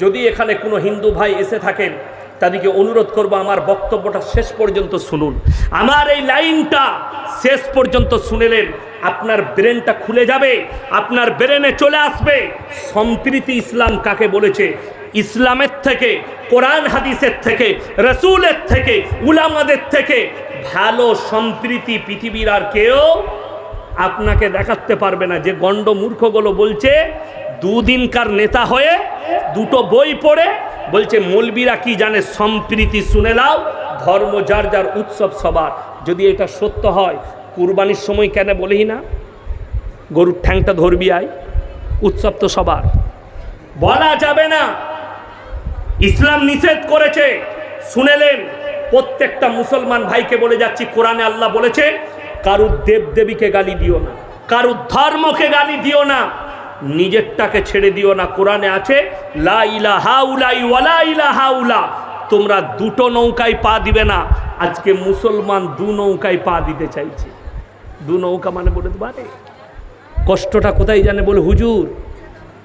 যদি এখানে কোনো হিন্দু ভাই এসে থাকেন, তাদেরকে অনুরোধ করব আমার বক্তব্যটা শেষ পর্যন্ত শুনুন। আমার এই লাইনটা শেষ পর্যন্ত শুনেলেন, আপনার ব্রেনটা খুলে যাবে, আপনার ব্রেনে চলে আসবে। সম্প্রীতি ইসলাম কাকে বলেছে? ইসলামের থেকে, কোরআন হাদিসের থেকে, রসুলের থেকে, উলামাদের থেকে ভালো সম্প্রীতি পৃথিবীর আর কেউ আপনাকে দেখাতে পারবে না। যে গণ্ড মূর্খগুলো বলছে, দুদিনকার নেতা হয়ে দুটো বই পড়ে বলছে, মলবিরা কি জানে? সম্প্রীতি শুনে লাও ধর্ম যার যার উৎসব সবার। যদি এটা সত্য হয়, কুরবানির সময় কেন বলেই না? গরুর ঠ্যাংটা ধরবি আয়, উৎসব তো সবার। বলা যাবে না, ইসলাম নিষেধ করেছে। শুনেলেন প্রত্যেকটা মুসলমান ভাইকে বলে যাচ্ছি, কোরআনে আল্লাহ বলেছে, কারুর দেবদেবীকে গালি দিও না, কারুর ধর্মকে গালি দিও না। নিজেরটাকে ছেড়ে দিও না। কোরআনে আছে, লা ইলাহা উলাই ওয়ালা ইলাহা উলা। তোমরা দুটো নৌকায় পা দিবে না। আজকে মুসলমান দু নৌকায় পা দিতে চাইছে। দু নৌকা মানে বলে পারে কষ্টটা কোথায় জানে বলে, হুজুর,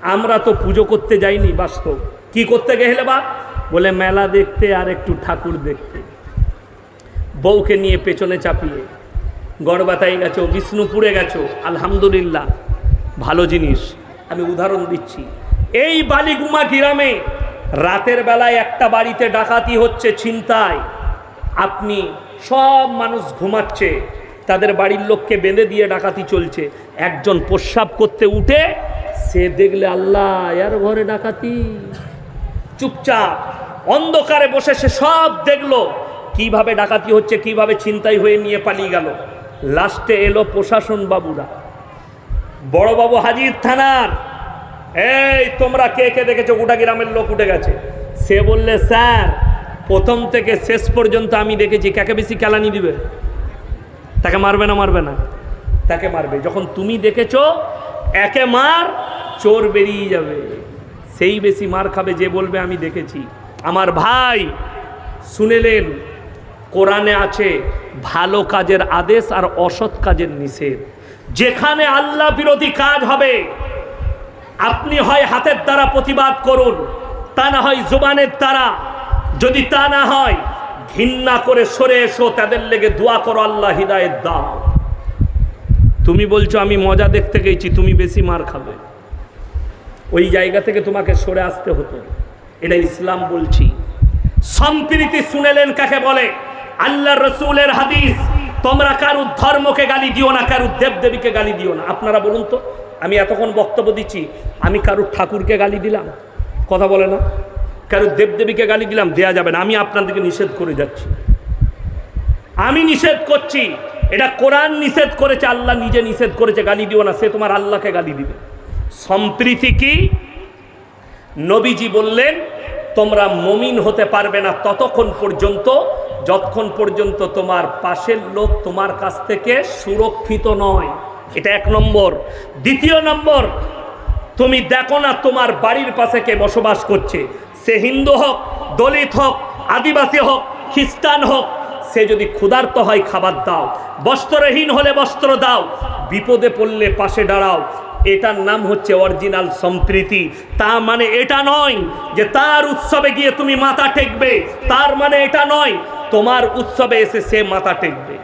আমরা তো পুজো করতে যাইনি বাস্তব। কি করতে গেলে বা? বলে মেলা দেখতে আর একটু ঠাকুর দেখতে। বউকে নিয়ে পেছনে চাপিয়ে। গড়বাতায় গেছো, বিষ্ণুপুরে গেছো, আলহামদুলিল্লাহ, ভালো জিনিস। আমি উদাহরণ দিচ্ছি। এই বালিগুমা গ্রামে রাতের বেলায় একটা বাড়িতে ডাকাতি হচ্ছে ছিনতায় আপনি সব মানুষ ঘুমাচ্ছে, তাদের বাড়ির লোককে বেঁধে দিয়ে ডাকাতি চলছে। একজন প্রস্রাব করতে উঠে সে দেখলে, আল্লাহ, এর ঘরে ডাকাতি। চুপচাপ, অন্ধকারে বসে সে সব দেখল, কীভাবে ডাকাতি হচ্ছে, কীভাবে ছিনতাই হয়ে নিয়ে পালিয়ে গেল। লাস্টে এলো প্রশাসন বাবুরা। বড়বাবু হাজির থানার। এই, তোমরা কে কে দেখেছ? গোটা গ্রামের লোক উঠে গেছে। সে বললে, স্যার, প্রথম থেকে শেষ পর্যন্ত আমি দেখেছি। কাকে বেশি কেলানি দিবে? তাকে মারবে না মারবে না। তাকে মারবে। যখন তুমি দেখেছ, একে মার, চোর বেরিয়ে যাবে। সেই বেশি মার খাবে যে বলবে, আমি দেখেছি। আমার ভাই, শুনেলেন, কোরআনে আছে, ভালো কাজের আদেশ আর অসৎ কাজের নিষেধ। যেখানে আল্লাহ বিরোধী কাজ হবে, আপনি হয় হাতের দ্বারা প্রতিবাদ করুন, তা না হয় জোবানের দ্বারা। যদি তা না হয়, ঘৃণা করে সরে এসো, তাদের লেগে দোয়া করো, আল্লাহ হৃদায়ত দাও। তুমি বলছো, আমি মজা দেখতে গেছি, তুমি বেশি মার খাবে। ওই জায়গা থেকে তোমাকে সরে আসতে হতো। এটা ইসলাম বলছি। সম্প্রীতি শুনেলেন কাকে বলে? আল্লাহ রসুলের হাদিস। তোমরা কারুর ধর্মকে গালি দিও না, কারুর দেবদেবীকে গালি দিও না। আপনারা বলুন তো, আমি এতক্ষণ বক্তব্য দিচ্ছি, আমি কারুর ঠাকুরকে গালি দিলাম? কথা বলে না? কারুর দেবদেবীকে গালি দিলাম, দেয়া যাবে না। আমি আপনাদেরকে নিষেধ করে যাচ্ছি। আমি নিষেধ করছি, এটা কোরআন নিষেধ করেছে, আল্লাহ নিজে নিষেধ করেছে, গালি দিও না, সে তোমার আল্লাহকে গালি দিবে। সম্প্রীতি কি? নবীজি বললেন, তোমরা মমিন হতে পারবে না ততক্ষণ পর্যন্ত যতক্ষণ পর্যন্ত তোমার পাশের লোক তোমার কাছ থেকে সুরক্ষিত নয়। এটা এক নম্বর। দ্বিতীয় নম্বর, তুমি দেখো না তোমার বাড়ির পাশে কে বসবাস করছে। সে হিন্দু হোক, দলিত হোক, আদিবাসী হোক, খ্রিস্টান হোক, সে যদি ক্ষুধার্ত হয় খাবার দাও। বস্ত্রহীন হলে বস্ত্র দাও। বিপদে পড়লে পাশে দাঁড়াও। এটার নাম হচ্ছে অরিজিনাল সম্প্রীতি। তা মানে এটা নয় যে তার উৎসবে গিয়ে তুমি মাথা টেকবে তার মানে এটা নয় তোমার উৎসবে এসে সে মাথা টেকবে।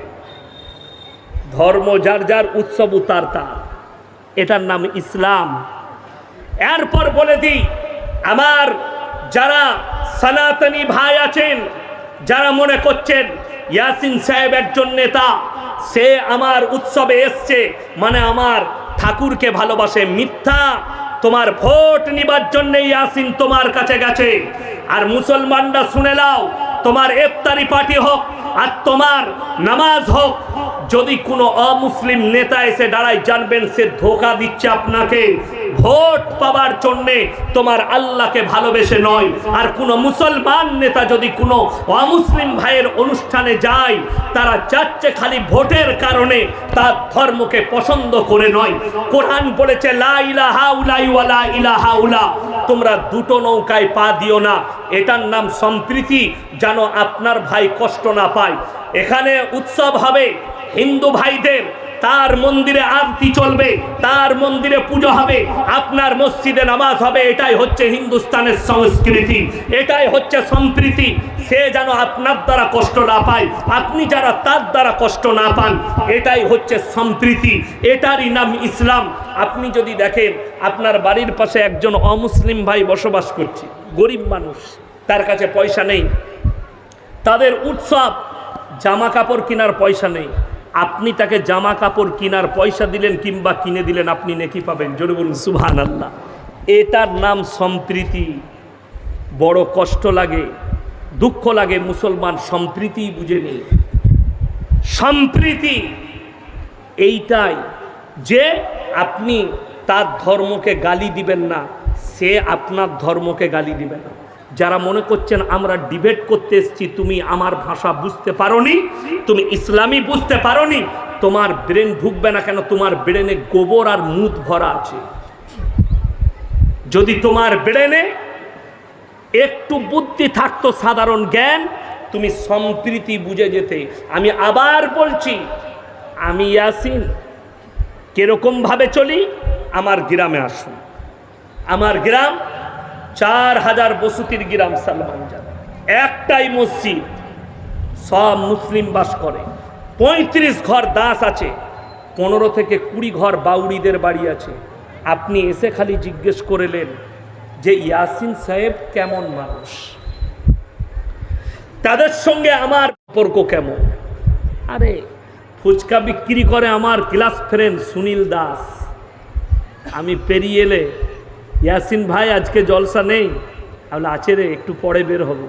ধর্ম যার যার উৎসব তার তার। এটার নাম ইসলাম। এরপর বলে দিই, আমার যারা সনাতনী ভাই আছেন, যারা মনে করছেন ইয়াসিন সাহেব একজন নেতা, সে আমার উৎসবে এসছে মানে আমার ঠাকুরকে ভালোবাসে মিথ্যা। তোমার ভোট নিবার জন্যে ইয়াসিন তোমার কাছে গেছে। আর মুসলমানরা শুনে নাও তোমার ইফতারি পার্টি হোক আর তোমার নামাজ হোক যদি কোনো অমুসলিম নেতা এসে দাঁড়ায়, জানবেন সে ধোকা দিচ্ছে আপনাকে। ভোট পাবার জন্যে তোমার আল্লাহকে ভালোবেসে নয়। আর কোনো মুসলমান নেতা যদি কোনো অমুসলিম ভাইয়ের অনুষ্ঠানে যায়, তারা যাচ্ছে খালি ভোটের কারণে, তার ধর্মকে পছন্দ করে নয়। কোরআন বলেছে, লা তোমরা দুটো নৌকায় পা দিও না। এটার নাম সম্প্রীতি, যেন আপনার ভাই কষ্ট না পায়। এখানে উৎসব হবে। হিন্দু ভাইদের, তার মন্দিরে আরতি চলবে, তার মন্দিরে পুজো হবে, আপনার মসজিদে নামাজ হবে, এটাই হচ্ছে হিন্দুস্তানের সংস্কৃতি, এটাই হচ্ছে সম্প্রীতি। সে যেন আপনার দ্বারা কষ্ট না পায়, আপনি যারা তার দ্বারা কষ্ট না পান, এটাই হচ্ছে সম্প্রীতি, এটারই নাম ইসলাম। আপনি যদি দেখেন, আপনার বাড়ির পাশে একজন অমুসলিম ভাই বসবাস করছে, গরিব মানুষ, তার কাছে পয়সা নেই। তাদের উৎসব জামা কাপড় কেনার পয়সা নেই। আপনি তাকে জামা কাপড় কেনার পয়সা দিলেন কিংবা কিনে দিলেন, আপনি নেকি পাবেন? জোরে বলুন সুহান আল্লাহ এটার নাম সম্প্রীতি। বড় কষ্ট লাগে, দুঃখ লাগে, মুসলমান সম্প্রীতি বুঝে নেই। সম্প্রীতি এইটাই যে আপনি তার ধর্মকে গালি দিবেন না, সে আপনার ধর্মকে গালি দিবে না। যারা মনে করছেন আমরা ডিবেট করতে এসেছি, তুমি আমার ভাষা বুঝতে পারোনি, তুমি ইসলামী বুঝতে পারোনি, তোমার ব্রেন ঢুকবে না কেন? তোমার ব্রেনে গোবর আর মুদ ভরা আছে। যদি তোমার ব্রেনে একটু বুদ্ধি থাকতো সাধারণ জ্ঞান, তুমি সম্প্রীতি বুঝে যেতে। আমি আবার বলছি, আমি ইয়াসিন, কিরকমভাবে চলি? আমার গ্রামে আসুন। আমার গ্রাম চার হাজার বসতির গ্রাম সালমানজান একটাই মসজিদ, সব মুসলিম বাস করে। পঁয়ত্রিশ ঘর দাস আছে, পনেরো থেকে কুড়ি ঘর বাউরিদের বাড়ি আছে। আপনি এসে খালি জিজ্ঞেস করেলেন যে ইয়াসিন সাহেব কেমন মানুষ? তাদের সঙ্গে আমার সম্পর্ক কেমন? আরে, ফুচকা বিক্রি করে আমার ক্লাস ফ্রেন্ড সুনীল দাস। আমি পেরিয়ে এলে ইয়াসিন ভাই, আজকে জলসা নেই। তাহলে আছে রে, একটু পরে বের হব।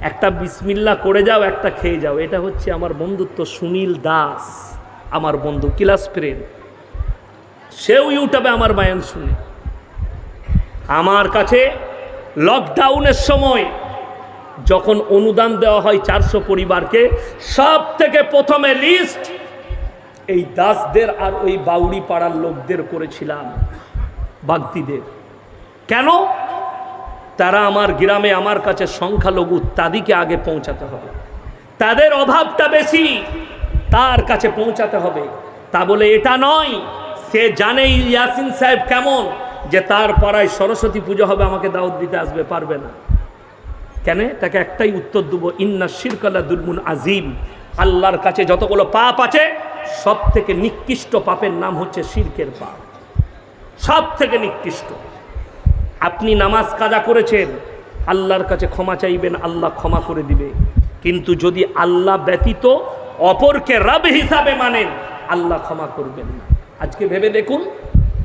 একটা বিসমিল্লা করে যাও, একটা খেয়ে যাও। এটা হচ্ছে আমার বন্ধুত্ব সুনীল দাস, আমার বন্ধু, ক্লাস ফ্রেন্ড। সেও ইউটিউবে আমার বায়ান শুনে। আমার কাছে লকডাউনের সময় যখন অনুদান দেওয়া হয় চারশো পরিবারকে সব থেকে প্রথমে লিস্ট এই দাসদের আর ওই বাউরি পাড়ার লোকদের করেছিলাম। বাগদিদের কেন? তারা আমার গ্রামে আমার কাছে সংখ্যালঘু তাদিকে আগে পৌঁছাতে হবে। তাদের অভাবটা বেশি, তার কাছে পৌঁছাতে হবে। তা বলে এটা নয়, সে জানে ইয়াসিন সাহেব কেমন, যে তার পাড়ায় সরস্বতী পুজো হবে, আমাকে দাওয়াত দিতে আসবে, পারবে না। কেন? তাকে একটাই উত্তর দেবো, ইন্না শিরকাল্লা দুলমুন আজিম। আল্লাহর কাছে যতগুলো পাপ আছে সব থেকে নিকৃষ্ট পাপের নাম হচ্ছে শিরকের পাপ। সব থেকে নিকৃষ্ট। আপনি নামাজ কাজা করেছেন, আল্লাহর কাছে ক্ষমা চাইবেন, আল্লাহ ক্ষমা করে দিবে। কিন্তু যদি আল্লাহ ব্যতীত অপরকে রব হিসাবে মানেন, আল্লাহ ক্ষমা করবেন না। আজকে ভেবে দেখুন,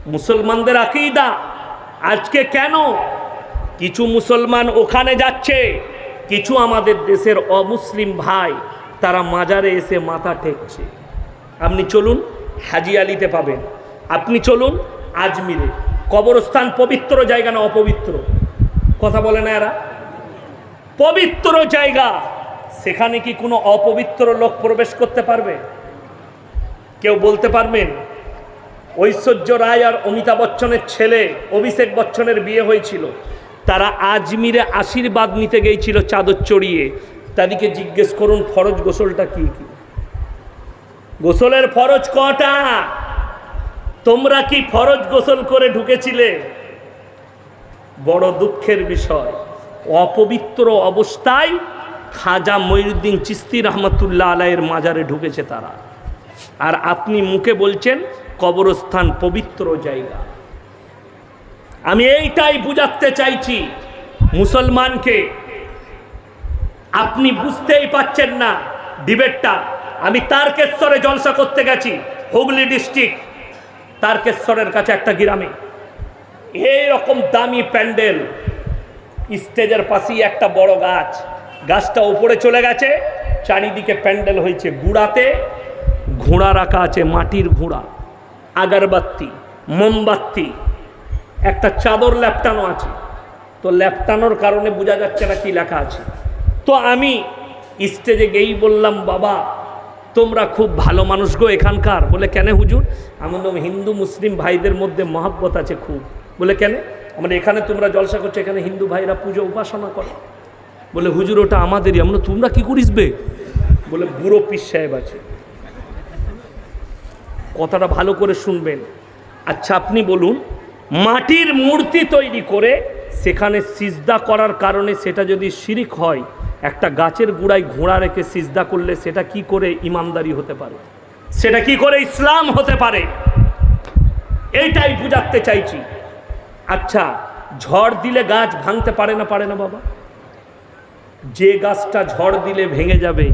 মুসলমানদের আকিদা, আজকে কেন কিছু মুসলমান ওখানে যাচ্ছে, কিছু আমাদের দেশের অমুসলিম ভাই, তারা মাজারে এসে মাথা ঠেকছে। আপনি চলুন হাজি আলিতে পাবেন। আপনি চলুন আজমিরে কবরস্থান পবিত্র জায়গা না অপবিত্র? কথা বলে না এরা? পবিত্র জায়গা। সেখানে কি কোনো অপবিত্র লোক প্রবেশ করতে পারবে? কেউ বলতে পারবেন, ঐশ্বর্য রায় আর অমিতাভ বচ্চনের ছেলে অভিষেক বচ্চনের বিয়ে হয়েছিল। তারা আজমিরে আশীর্বাদ নিতে গিয়েছিল চাদর চড়িয়ে। তাদেরকে জিজ্ঞেস করুন, ফরজ গোসলটা কি কি? গোসলের ফরজ কটা? তোমরা কি ফরজ গোসল করে ঢুকেছিলে? বড় দুঃখের বিষয়। অপবিত্র অবস্থায় খাজা মঈনুদ্দিন চিস্তি রহমতুল্লাহ আলাইয়ের মাজারে ঢুকেছে তারা। আর আপনি মুখে বলছেন, কবরস্থান পবিত্র জায়গা। আমি এইটাই বুঝাতে চাইছি মুসলমানকে। আপনি বুঝতেই পাচ্ছেন না ডিবেটটা। আমি তারকেশ্বরে জলসা করতে গেছি, হুগলি ডিস্ট্রিক্ট। তারকেশ্বরের কাছে একটা গ্রামে। এইরকম দামি প্যান্ডেল, স্টেজের পাশেই একটা বড় গাছ। গাছটা উপরে চলে গেছে, চারিদিকে প্যান্ডেল হয়েছে গুড়াতে। ঘোড়া রাখা আছে মাটির ঘোড়া, আগরবাতি, মোমবাতি, একটা চাদর ল্যাপটানো আছে। তো ল্যাপটানোর কারণে বোঝা যাচ্ছে না কি লেখা আছে। তো আমি স্টেজে গেই বললাম, বাবা তোমরা খুব ভালো মানুষ গো এখানকার। বলে, কেন হুজুর? আমার হিন্দু, মুসলিম ভাইদের মধ্যে মহাব্বত আছে খুব। বলে, কেন? আমরা এখানে তোমরা জলসা করছ, এখানে হিন্দু ভাইরা পুজো উপাসনা করে। বলে, হুজুর, ওটা আমাদেরই। আমরা তোমরা কি করিস বে বলে, বুড়ো পিস সাহেব আছে। কথাটা ভালো করে শুনবেন। আচ্ছা আপনি বলুন, মাটির মূর্তি তৈরি করে সেখানে সিজদা করার কারণে সেটা যদি শিরিক হয় একটা গাছের গুড়ায় ঘোড়া রেখে সিজদা করলে সেটা কি করে ইমানদারি হতে পারে? সেটা কি করে ইসলাম হতে পারে? এইটাই বুঝাতে চাইছি। আচ্ছা ঝড় দিলে গাছ ভাঙতে পারে না পারে না বাবা? যে গাছটা ঝড় দিলে ভেঙে যাবে,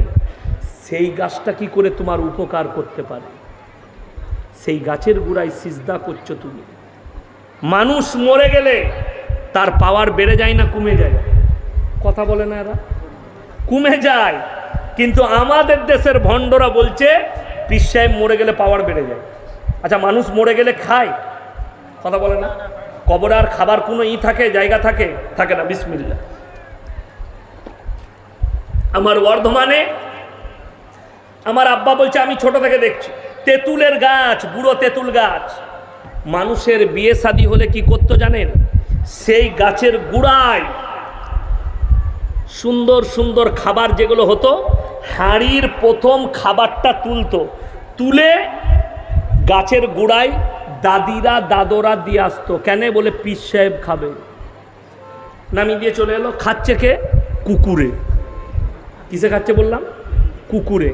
সেই গাছটা কি করে তোমার উপকার করতে পারে? সেই গাছের গুড়ায় সিজদা করছ তুমি। মানুষ মরে গেলে তার পাওয়ার বেড়ে যায় না কমে যায়? কথা বলে না এরা? কমে যায়। কিন্তু আমাদের দেশের ভণ্ডরা বলছে পিস সাহেব মরে গেলে পাওয়ার বেড়ে যায়। আচ্ছা মানুষ মরে গেলে খায়? কথা বলে না। কবরে আর খাবার কোনো ই থাকে, জায়গা থাকে? থাকে না বিসমিল্লা আমার বর্ধমানে আমার আব্বা বলছে, আমি ছোট থেকে দেখছি। তেঁতুলের গাছ, বুড়ো তেঁতুল গাছ। মানুষের বিয়ে শাদী হলে কি করতো জানেন? সেই গাছের গুড়ায় সুন্দর সুন্দর খাবার যেগুলো হতো, হাঁড়ির প্রথম খাবারটা তুলতো। তুলে গাছের গোড়ায় দাদিরা দাদরা দিয়ে আসতো। কেন বলে পিস সাহেব খাবে? নামিয়ে দিয়ে চলে এলো, খাচ্ছে কে? কুকুরে। কিসে খাচ্ছে বললাম? কুকুরে।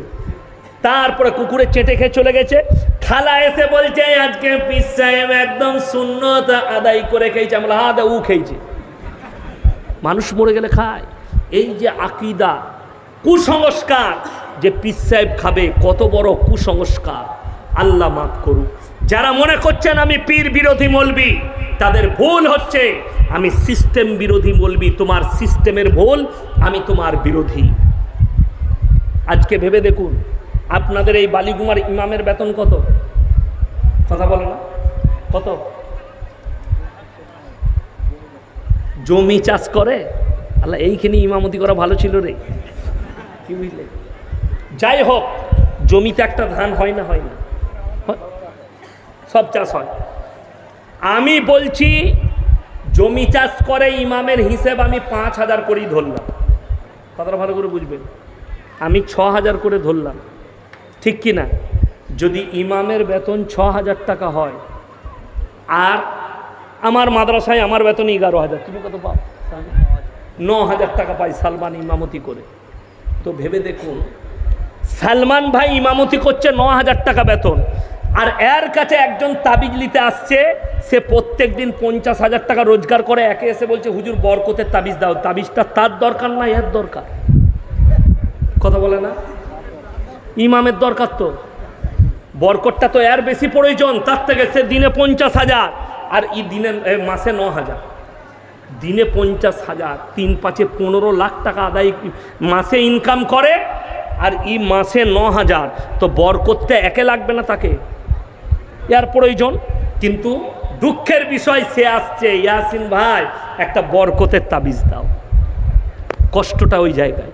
তারপরে কুকুরে চেটে খেয়ে চলে গেছে। খালা এসে বলছে, আজকে পিস সাহেব একদম শূন্যত আদায় করে খেয়েছে। আমরা হা দা উ খেয়েছে। মানুষ মরে গেলে খায়। এই যে আকিদা, কুসংস্কার, যে পিস সাহেব খাবে, কত বড় কুসংস্কার। আল্লাহ মাফ করুক। যারা মনে করছেন আমি পীর বিরোধী মলবি, তাদের ভুল হচ্ছে, আমি সিস্টেম বিরোধী মলবি, তোমার সিস্টেমের ভুল, আমি তোমার বিরোধী। আজকে ভেবে দেখুন, আপনাদের এই বালিগুমার ইমামের বেতন কত? কথা বলে না? কত? জমি চাষ করে? আল্লাহ, এইখানে ইমামতি করা ভালো ছিল রে। কি বুঝলে? যাই হোক, জমিতে একটা ধান হয় না হয় না। সব চাষ হয়। আমি বলছি, জমি চাষ করে ইমামের হিসেব আমি পাঁচ হাজার করেই ধরলাম। কথাটা ভালো করে বুঝবেন। আমি ছ হাজার করে ধরলাম। ঠিক কি না? যদি ইমামের বেতন ছ হাজার টাকা হয়, আর আমার মাদ্রাসায় আমার বেতন এগারো হাজার, তুমি কত পাও? ন হাজার টাকা পাই সালমান ইমামতি করে। তো ভেবে দেখুন, সালমান ভাই ইমামতি করছে ন হাজার টাকা বেতন। আর এর কাছে একজন তাবিজ নিতে আসছে, সে প্রত্যেক দিন পঞ্চাশ হাজার টাকা রোজগার করে, একে এসে বলছে, হুজুর, বরকতের তাবিজ দাও। তাবিজটা তার দরকার না এর দরকার? কথা বলে না? ইমামের দরকার তো। বরকটটা তো এর বেশি প্রয়োজন, তার থেকে সে দিনে পঞ্চাশ হাজার, আর ই দিনে মাসে ন হাজার দিনে পঞ্চাশ হাজার, তিন পাঁচে পনেরো লাখ টাকা আদায় মাসে ইনকাম করে, আর ই মাসে ন হাজার। তো বর করতে একে লাগবে না তাকে। এর প্রয়োজন, কিন্তু দুঃখের বিষয় সে আসছে, ইয়াসিন ভাই, একটা বরকতের তাবিজ দাও। কষ্টটা ওই জায়গায়।